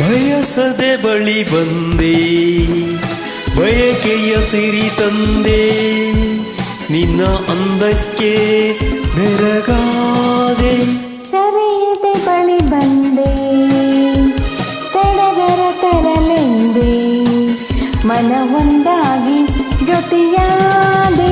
ಬಯಸದೆ ಬಳಿ ಬಂದೆ ಬಯಕೆಯ ಸಿರಿ ತಂದೆ ನಿನ್ನ ಅಂದಕ್ಕೆ ಬೆರಗಾದೆ ಮನವೊಂದಾಗಿ ಜೊತೆಯಾದೆ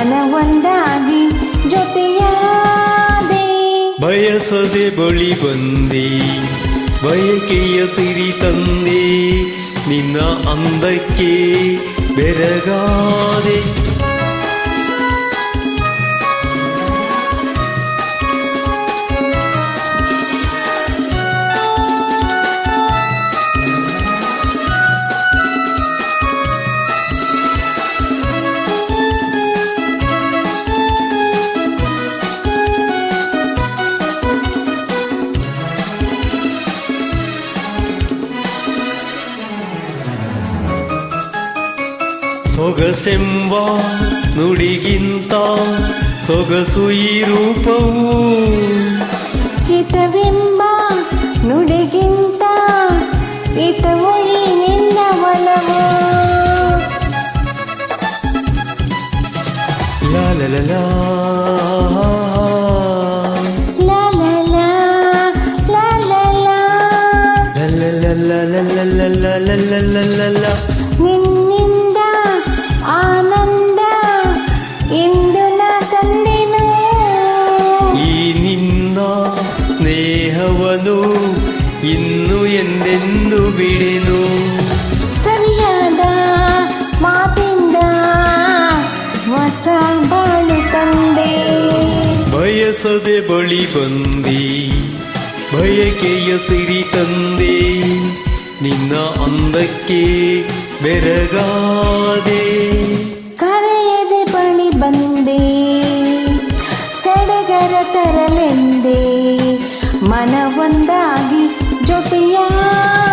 ಮನ ಒಂದಾಗಿ ಜೊತೆಯಾದೆ. ಬಯಸದೆ ಬಳಿ ಬಂದಿ ಬಯಕೆಯ ಸಿರಿ ತಂದೆ ನಿನ್ನ ಅಂದಕ್ಕೆ ಬೆರಗಾದೆ. ಸೊಗಸೆಂಬ ನುಡಿಗಿಂತ ಸೊಗಸು ಈ ರೂಪವು ಹಿತವೆಂಬ ನುಡಿಗಿಂತ ಹಿತವು ಈ ನಿನ್ನ ಒಲವು ಲಾ ಲ ಇನ್ನು ಎಂದೆಂದು ಬಿಡೆನು? ಸರಿಯಾದ ಮಾತಿಂದ ಹೊಸ ಬಾಳು ತಂದೆ. ಬಯಸದೆ ಬಳಿ ಬಂದಿ ಬಯಕೆಯ ಸಿರಿ ತಂದೆ. ನಿನ್ನ ಅಂದಕ್ಕೆ ಬೆರಗಾದೆ. ಕರೆಯದೆ ಬಳಿ ಬಂದೆ ಸಡಗರ ತರಲೆಂದೆ. 又怎样